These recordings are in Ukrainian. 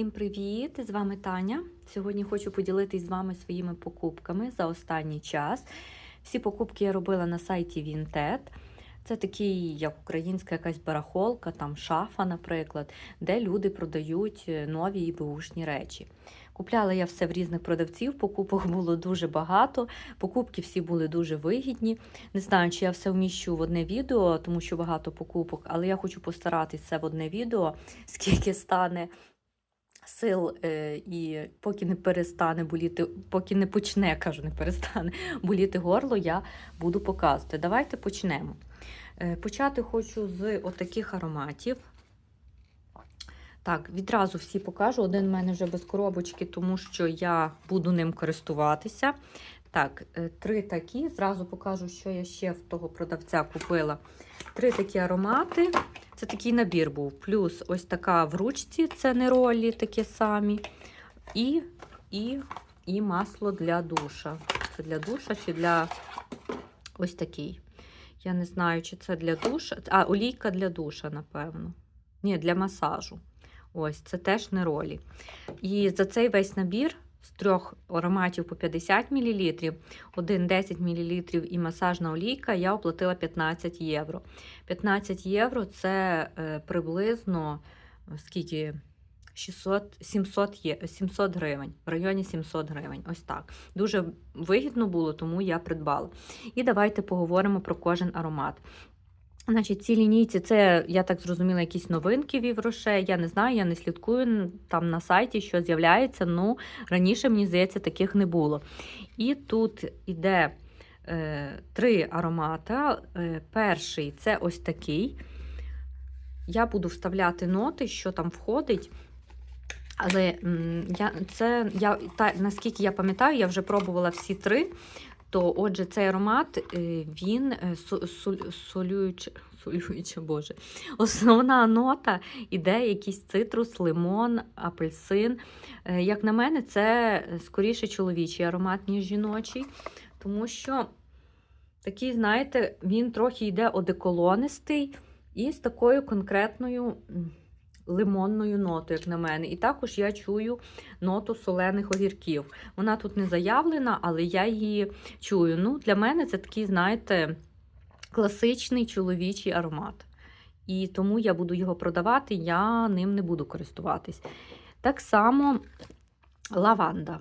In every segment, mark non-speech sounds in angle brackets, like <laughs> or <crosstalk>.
Всім привіт! З вами Таня. Сьогодні хочу поділитись з вами своїми покупками за останній час. Всі покупки я робила на сайті Vinted. Це такий, як українська якась барахолка, там шафа, наприклад, де люди продають е, нові і беушні речі. Купляла я все в різних продавців, покупок <laughs> було дуже багато, покупки всі були дуже вигідні. Не знаю, чи я все вміщу в одне відео, тому що багато покупок, але я хочу постаратись це в одне відео, <laughs> скільки стане сил, е, і поки не перестане боліти, поки не почне, кажу, не перестане <laughs> боліти горло, я буду показувати. Давайте почнемо. Е, Почати хочу з отаких ароматів. Так, відразу всі покажу. Один в мене вже без коробочки, тому що я буду ним користуватися. Так, е, три такі. Зразу покажу, що я ще в того продавця купила. Три такі аромати. Це такий набір був. Плюс ось така в ручці, це не ролі такі самі. І, і, і масло для душа. Це для душа чи для ось такий. Я не знаю, чи це для душа. А, олійка для душа, напевно. Ні, для масажу. Ось, це теж не ролі. І за цей весь набір з трьох ароматів по 50 мл, один 10 мл і масажна олійка я оплатила 15 євро. 15 євро це е, приблизно е, скільки? 600, 700, є, 700 гривень, в районі 700 гривень. Ось так. Дуже вигідно було, тому я придбала. І давайте поговоримо про кожен аромат. Значить, ці лінійці, це, я так зрозуміла, якісь новинки від Роше. Я не знаю, я не слідкую там на сайті, що з'являється. Ну, раніше, мені здається, таких не було. І тут іде е, три аромата. Е, перший це ось такий. Я буду вставляти ноти, що там входить. Але я, це, я, та, наскільки я пам'ятаю, я вже пробувала всі три. То, отже, цей аромат е, він е, солюючи, боже. Основна нота іде якийсь цитрус, лимон, апельсин. Е, Як на мене, це скоріше чоловічий аромат, ніж жіночий, тому що такий, знаєте, він трохи йде одеколонистий і з такою конкретною лимонною нотою, як на мене. І також я чую ноту солених огірків. Вона тут не заявлена, але я її чую. Ну, Для мене це такий, знаєте, класичний чоловічий аромат. І тому я буду його продавати, я ним не буду користуватись. Так само лаванда.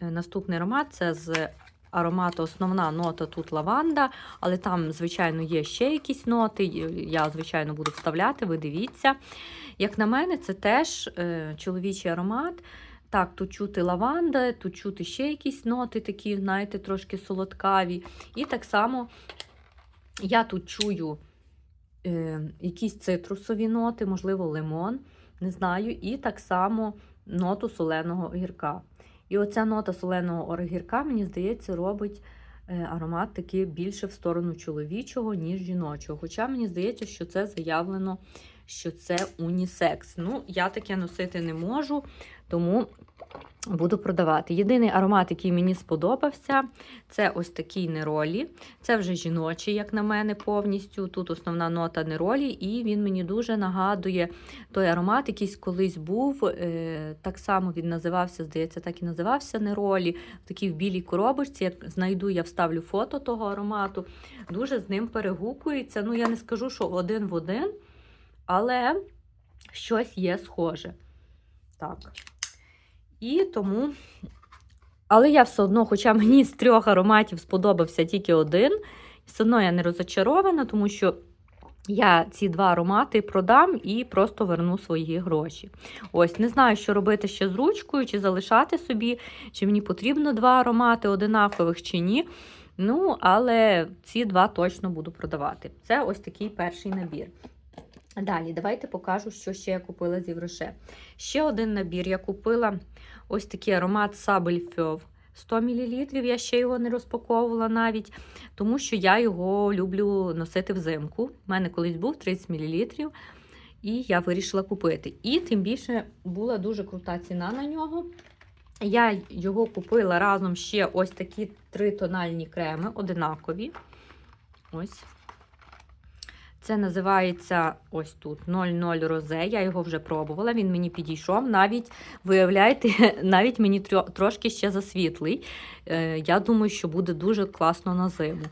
Е, Наступний аромат це з аромату основна нота тут лаванда, але там, звичайно, є ще якісь ноти. Я, звичайно, буду вставляти, ви дивіться. Як на мене, це теж е, чоловічий аромат. Так, тут чути лаванда, тут чути ще якісь ноти, такі, знаєте, трошки солодкаві. І так само я тут чую е, якісь цитрусові ноти, можливо, лимон, не знаю, і так само ноту соленого огірка. І оця нота соленого огірка, мені здається, робить е, аромат такий більше в сторону чоловічого, ніж жіночого. Хоча мені здається, що це заявлено, що це унісекс. Ну, я таке носити не можу, тому буду продавати. Єдиний аромат, який мені сподобався, це ось такий неролі. Це вже жіночий, як на мене, повністю. Тут основна нота неролі, і він мені дуже нагадує той аромат, якийсь колись був. Е, так само він називався, здається, так і називався неролі. В такій в білій коробочці. Як знайду, я вставлю фото того аромату. Дуже з ним перегукується. Ну, я не скажу, що один в один, але щось є схоже. Так. І тому. Але я все одно, хоча мені з трьох ароматів сподобався тільки один, все одно я не розочарована, тому що я ці два аромати продам і просто верну свої гроші. Ось, не знаю, що робити ще з ручкою, чи залишати собі, чи мені потрібно два аромати одинакових, чи ні. Ну, але ці два точно буду продавати. Це ось такий перший набір. Далі, давайте покажу, що ще я купила зі Роше. Ще один набір я купила ось такий аромат Сабель Фьов. 100 мл, я ще його не розпаковувала навіть, тому що я його люблю носити взимку. У мене колись був 30 мл, і я вирішила купити. І тим більше була дуже крута ціна на нього. Я його купила разом ще ось такі три тональні креми, одинакові. Ось. Це називається ось тут 00 розе. Я його вже пробувала. Він мені підійшов. Навіть виявляєте, <laughs> навіть мені трошки ще засвітлий. Е, Я думаю, що буде дуже класно на зиму.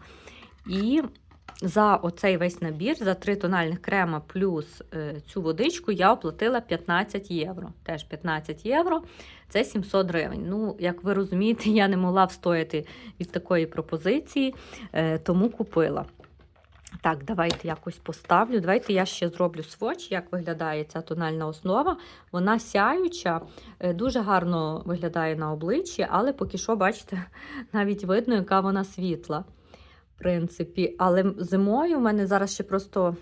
І за оцей весь набір, за три тональних крема плюс е, цю водичку, я оплатила 15 євро. Теж 15 євро це 700 гривень. Ну, як ви розумієте, <laughs> я не могла встояти від такої пропозиції, е, тому купила. Так, давайте якось поставлю. Давайте я ще зроблю своч, як виглядає ця тональна основа. Вона сяюча, е, дуже гарно виглядає на обличчі, але поки що, бачите, <laughs> навіть видно, яка вона світла. В принципі, але зимою в мене зараз ще просто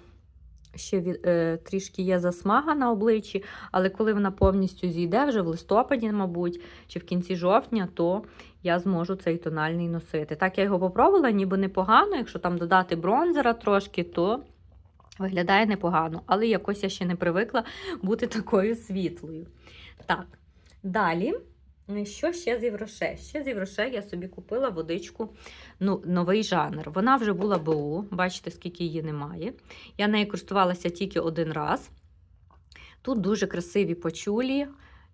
ще від, е, трішки є засмага на обличчі, але коли вона повністю зійде, вже в листопаді, мабуть, чи в кінці жовтня, то я зможу цей тональний носити. Так, я його попробувала, ніби непогано. Якщо там додати бронзера трошки, то виглядає непогано. Але якось я ще не привикла бути такою світлою. Так, далі. Що ще з Євроше? Ще з Євроше я собі купила водичку, ну, новий жанр. Вона вже була БУ, бачите, скільки її немає. Я нею користувалася тільки один раз. Тут дуже красиві почулі.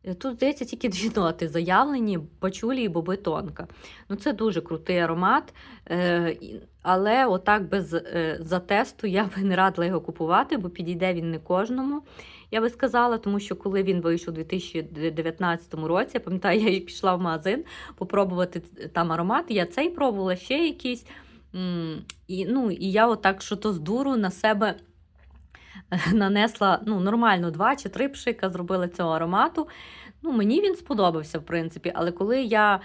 Е, Тут, здається, тільки дві ноти <laughs> заявлені: пачулі і боби тонка. Ну, це дуже крутий аромат. Е, але отак без е, затесту я би не радила його купувати, бо підійде він не кожному. Я би сказала, тому що коли він вийшов у 2019 році, я пам'ятаю, я пішла в магазин попробувати там аромат. Я цей пробувала ще якийсь. І, ну, і я отак, що то з дуру на себе <laughs> нанесла ну, нормально два чи три пшика, зробила цього аромату. Ну, мені він сподобався, в принципі. Але коли я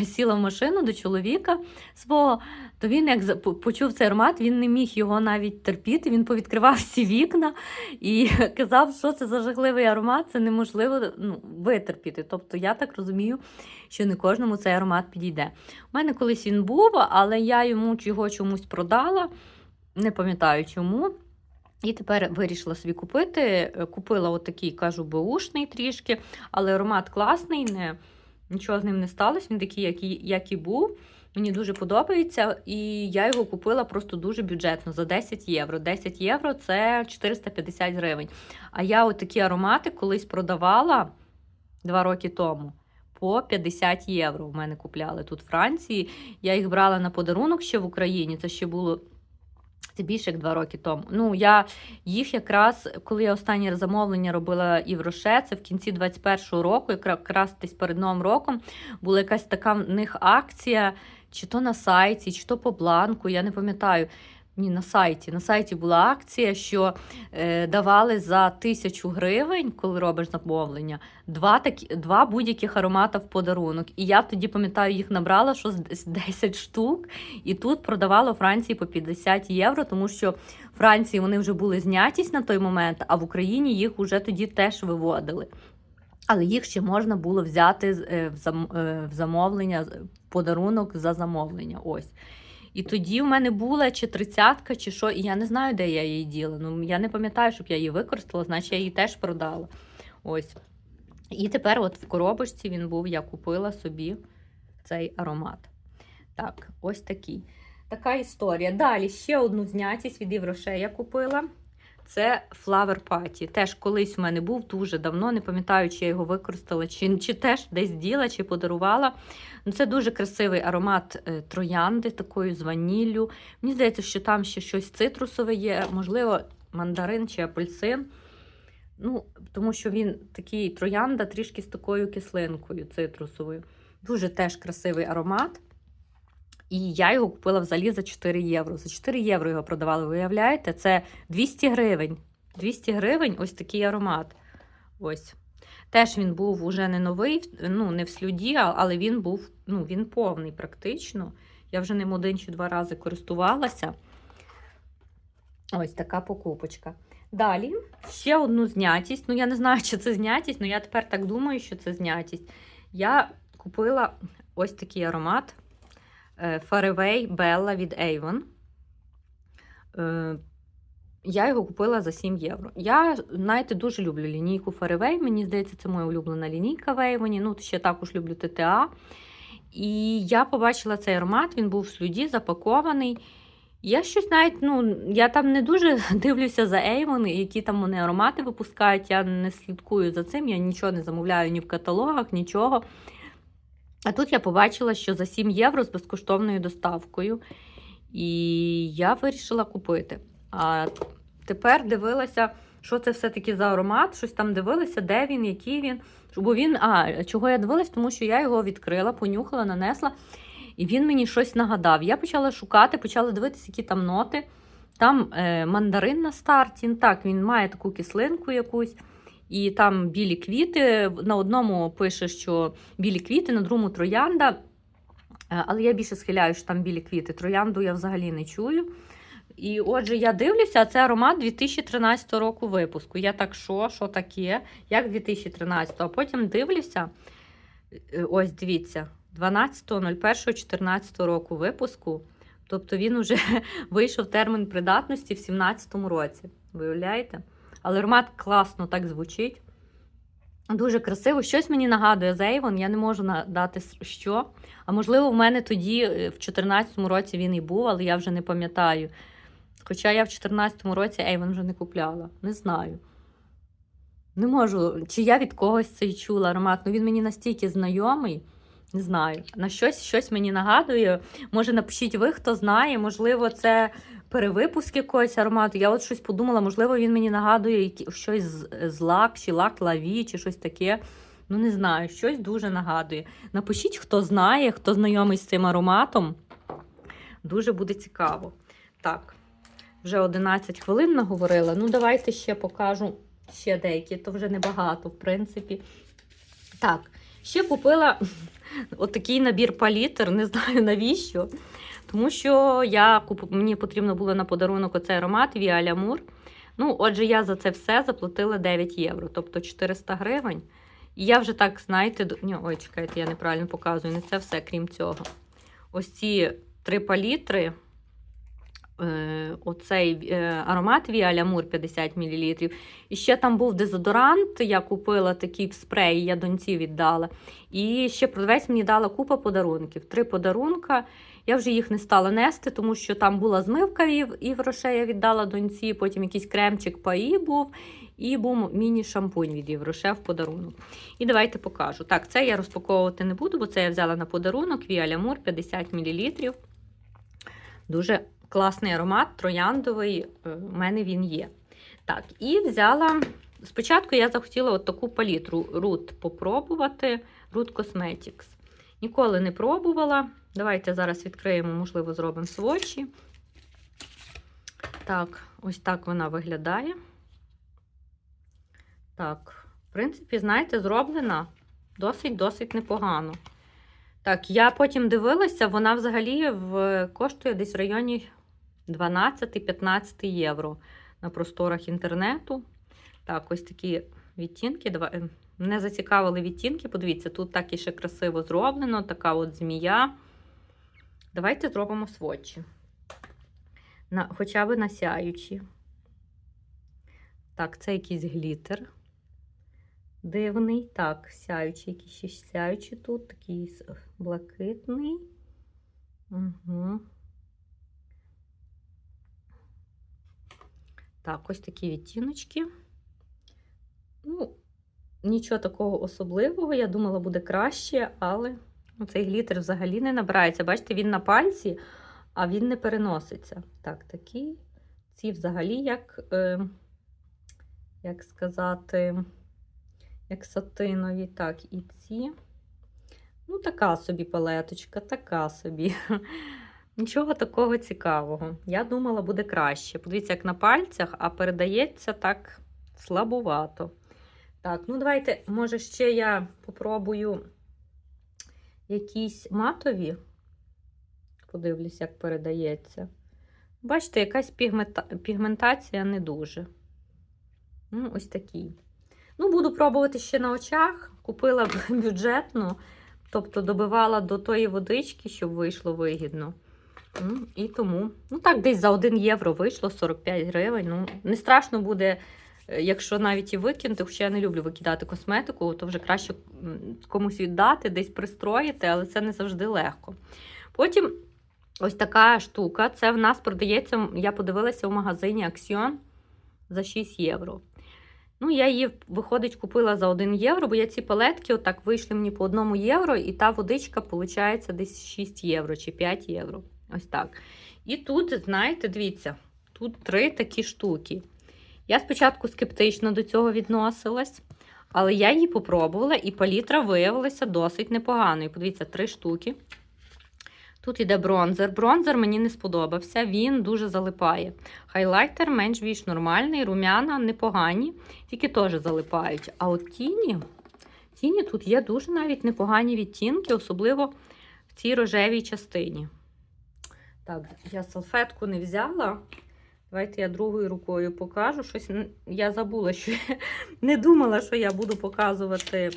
е, <laughs> сіла в машину до чоловіка свого, то він як почув цей аромат, він не міг його навіть терпіти. Він повідкривав всі вікна і <laughs> казав, що це за жахливий аромат, це неможливо ну, витерпіти. Тобто, я так розумію, що не кожному цей аромат підійде. У мене колись він був, але я йому його чомусь продала, не пам'ятаю чому. І тепер вирішила собі купити. Е, Купила отакий, кажу, беушний трішки, але аромат класний, не, нічого з ним не сталося. Він такий, як і, як і був. Мені дуже подобається, і я його купила просто дуже бюджетно за 10 євро. 10 євро це 450 гривень. А я отакі аромати колись продавала два роки тому. По 50 євро в мене купляли тут в Франції. Я їх брала на подарунок ще в Україні. Це ще було це більше як два роки тому. Ну, я їх якраз, коли я останнє замовлення робила і в Роше, це в кінці 21-го року, якраз десь перед Новим роком, була якась така в них акція, чи то на сайті, чи то по бланку, я не пам'ятаю. Ні, на сайті. На сайті була акція, що е, давали за тисячу гривень, коли робиш замовлення, два, такі, два будь-яких аромата в подарунок. І я тоді пам'ятаю, їх набрала що з з 10 штук. І тут продавала Франції по 50 євро, тому що в Франції вони вже були знятість на той момент, а в Україні їх вже тоді теж виводили. Але їх ще можна було взяти е, е, в замовлення, подарунок за замовлення. Ось. І тоді в мене була чи тридцятка, чи що, і я не знаю, де я її діла. Ну, я не пам'ятаю, щоб я її використала, значить я її теж продала. Ось. І тепер, от в коробочці він був, я купила собі цей аромат. Так, ось такий. Така історія. Далі ще одну знятість від Євроше я купила. Це Flower Party. Теж колись в мене був дуже давно, не пам'ятаю, чи я його використала, чи, чи теж десь діла, чи подарувала. Ну, Це дуже красивий аромат е, троянди, такою з ваніллю. Мені здається, що там ще щось цитрусове є, можливо, мандарин чи апельсин. Ну, тому що він такий троянда трішки з такою кислинкою цитрусовою. Дуже теж красивий аромат. І я його купила взагалі за 4 євро. За 4 євро його продавали, виявляєте? Це 200 гривень. 200 гривень ось такий аромат. Ось. Теж він був уже не новий, ну, не в слюді, але він був ну, він повний практично. Я вже ним один чи два рази користувалася. Ось така покупочка. Далі ще одну знятість. Ну, я не знаю, чи це знятість, але я тепер так думаю, що це знятість. Я купила ось такий аромат Faraway Bella від Avon. Е, Я його купила за 7 євро. Я, знаєте, дуже люблю лінійку Faraway. Мені здається, це моя улюблена лінійка в Avon. Ну, ще також люблю ТТА. І я побачила цей аромат, він був в слюді, запакований. Я щось навіть, ну, я там не дуже <laughs> дивлюся за Avon, які там вони аромати випускають. Я не слідкую за цим, я нічого не замовляю ні в каталогах, нічого. А тут я побачила, що за 7 євро з безкоштовною доставкою. І я вирішила купити. А тепер дивилася, що це все-таки за аромат, щось там дивилася, де він, який він. Бо він, а чого я дивилась, тому що я його відкрила, понюхала, нанесла, і він мені щось нагадав. Я почала шукати, почала дивитися, які там ноти. Там е, мандарин на старті. Так, він має таку кислинку якусь. І там білі квіти. На одному пише, що білі квіти, на другому троянда. Е, Але я більше схиляю, що там білі квіти. Троянду я взагалі не чую. І отже, я дивлюся, це аромат 2013 року випуску. Я так, що, що таке? Як 2013? А потім дивлюся. е, Ось дивіться, 12.01.14 року випуску. Тобто він вже <laughs> вийшов термін придатності в 2017 році. Виявляєте? Але аромат класно так звучить. Дуже красиво. Щось мені нагадує Зейвон, я не можу надати що. А можливо, в мене тоді, е, в 2014 році він і був, але я вже не пам'ятаю. Хоча я в 2014 році Avon вже не купляла. Не знаю. Не можу, чи я від когось цей чула аромат. Ну він мені настільки знайомий. Не знаю. На щось щось мені нагадує. Може, напишіть ви, хто знає, можливо, це перевипуск якогось аромату. Я от щось подумала, можливо, він мені нагадує щось з, лак, чи лак лаві, чи щось таке. Ну, не знаю, щось дуже нагадує. Напишіть, хто знає, хто знайомий з цим ароматом. Дуже буде цікаво. Так, вже 11 хвилин наговорила. Ну, давайте ще покажу ще деякі, то вже небагато, в принципі. Так, ще купила <laughs> отакий набір палітр, не знаю навіщо. Тому що я мені потрібно було на подарунок оцей аромат Via L'amour. Ну, отже, я за це все заплатила 9 євро, тобто 400 гривень. І я вже так, знаєте, Ні, ой, чекайте, я неправильно показую. Не це все, крім цього. Ось ці три палітри. Е, оцей е, аромат L'amour 50 мл. І ще там був дезодорант. Я купила такий в спреї, я доньці віддала. І ще продавець мені дала купа подарунків. Три подарунка. Я вже їх не стала нести, тому що там була змивка і, і грошей я віддала доньці, потім якийсь кремчик паї був, і був міні-шампунь від Євроше в подарунок. І давайте покажу. Так, це я розпаковувати не буду, бо це я взяла на подарунок L'amour 50 мл. Дуже класний аромат, трояндовий. е, У мене він є. Так, і взяла. Спочатку я захотіла от таку палітру Root попробувати. Root Cosmetics. Ніколи не пробувала. Давайте зараз відкриємо, можливо, зробимо свочі. Так, ось так вона виглядає. Так, в принципі, знаєте, зроблена досить-досить непогано. Так, я потім дивилася, вона взагалі в, коштує десь в районі 12-15 євро на просторах інтернету. Так, ось такі відтінки. Е, Мене зацікавили відтінки. Подивіться, тут так і ще красиво зроблено, така от змія. Давайте зробимо сводчі. На, хоча б на сяючі. Так, це якийсь глітер. Дивний. Так, сяючий, якийсь ще сяючий тут, такий блакитний. Угу. Так, ось такі відтіночки. Ну, нічого такого особливого. Я думала, буде краще, але ну, цей глітер взагалі не набирається. Бачите, він на пальці, а він не переноситься. Так, такі. Ці взагалі, як, е, як сказати, як сатинові, так, і ці. Ну, така собі палеточка, така собі. <laughs> Нічого такого цікавого. Я думала, буде краще. Подивіться, як на пальцях, а передається так слабувато. Так, ну давайте, може, ще я попробую якісь матові. Подивлюсь, як передається. Бачите, якась пігмента... пігментація не дуже. Ну, ось такі. Ну, буду пробувати ще на очах. Купила бюджетну, тобто добивала до тої водички, щоб вийшло вигідно. Ну, І тому, ну так, десь за 1 євро вийшло 45 гривень. Ну, не страшно буде, е, якщо навіть і викинути, хоча я не люблю викидати косметику, то вже краще комусь віддати, десь пристроїти, але це не завжди легко. Потім Ось така штука. Це в нас продається, я подивилася в магазині Аксіон за 6 євро. Ну, я її, виходить, купила за 1 євро, бо я ці палетки отак вийшли мені по 1 євро, і та водичка, виходить, десь 6 євро чи 5 євро. Ось так. І тут, знаєте, дивіться, тут три такі штуки. Я спочатку скептично до цього відносилась, але я її попробувала, і палітра виявилася досить непоганою. Подивіться, три штуки. Тут іде бронзер. Бронзер мені не сподобався, він дуже залипає. Хайлайтер менш більш нормальний, рум'яна непогані, тільки теж залипають. А от тіні, тіні тут є дуже навіть непогані відтінки, особливо в цій рожевій частині. Так, я салфетку не взяла. Давайте я другою рукою покажу. Щось я забула, що я <laughs> не думала, що я буду показувати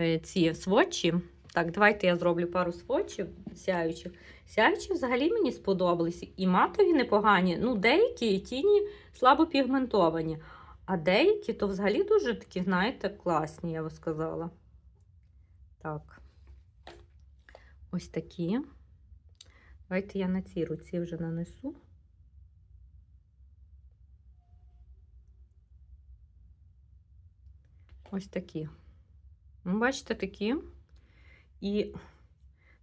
е, ці сводчі. Так, давайте я зроблю пару сводчів сяючих. Сяючі взагалі мені сподобались. І матові непогані. Ну, деякі тіні слабо пігментовані. А деякі то взагалі дуже такі, знаєте, класні, я би сказала. Так. Ось такі. Давайте я на цій руці вже нанесу. Ось такі. Ну, бачите, такі. І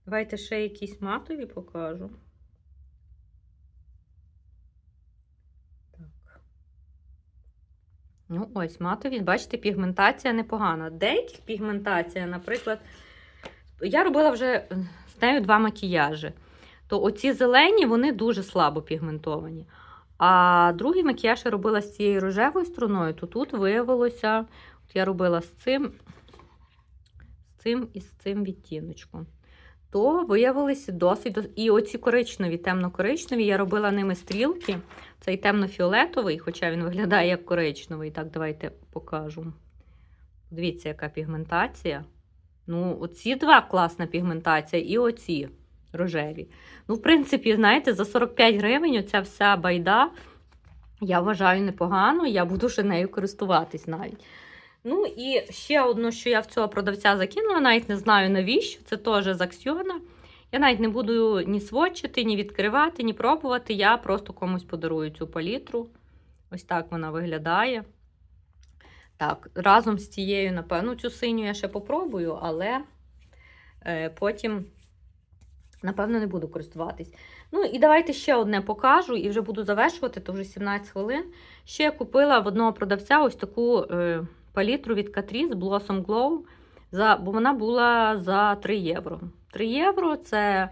давайте ще якісь матові покажу. Так. Ну, ось матові, бачите, пігментація непогана. Деяких пігментація, наприклад, я робила вже з нею два макіяжі. То оці зелені, вони дуже слабо пігментовані. А другий макіяж я робила з цією рожевою струною, то тут виявилося, от я робила з цим з цим і з цим відтіночком. То виявилися досить. дос- І оці коричневі, темно-коричневі, я робила ними стрілки. Цей темно-фіолетовий, хоча він виглядає як коричневий. Так, давайте покажу. Дивіться, яка пігментація. Ну, оці два класна пігментація, і оці рожеві. Ну, в принципі, знаєте, за 45 гривень оця вся байда, я вважаю непогано, я буду ще нею користуватись навіть. Ну і ще одно, що я в цього продавця закинула, навіть не знаю навіщо. Це теж з Аксіона. Я навіть не буду ні сводчити, ні відкривати, ні пробувати. Я просто комусь подарую цю палітру. Ось так вона виглядає. Так, разом з цією, напевно, цю синю я ще попробую, але е, потім, напевно, не буду користуватись. Ну, і давайте ще одне покажу і вже буду завершувати, то вже 17 хвилин. Ще я купила в одного продавця ось таку. Е, палітру від Catrice Blossom Glow, за, бо вона була за 3 євро. 3 євро це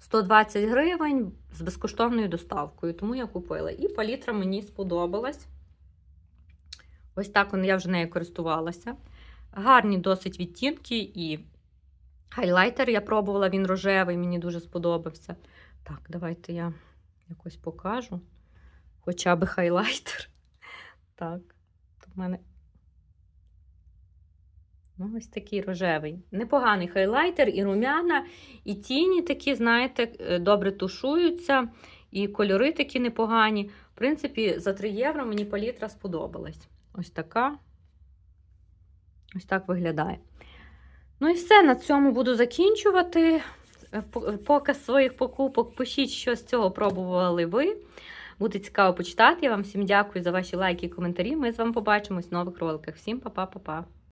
120 гривень з безкоштовною доставкою, тому я купила. І палітра мені сподобалась. Ось так я вже нею користувалася. Гарні досить відтінки і хайлайтер я пробувала, він рожевий, мені дуже сподобався. Так, давайте я якось покажу. Хоча би хайлайтер. Так, тут в мене Ну, ось такий рожевий. Непоганий хайлайтер, і рум'яна, і тіні такі, знаєте, е, добре тушуються, і кольори такі непогані. В принципі, за 3 євро мені палітра сподобалась. Ось така. Ось так виглядає. Ну і все, на цьому буду закінчувати. Е, Показ своїх покупок. Пишіть, що з цього пробували ви. Буде цікаво почитати. Я вам всім дякую за ваші лайки і коментарі. Ми з вами побачимось в нових роликах. Всім па-па-па-па.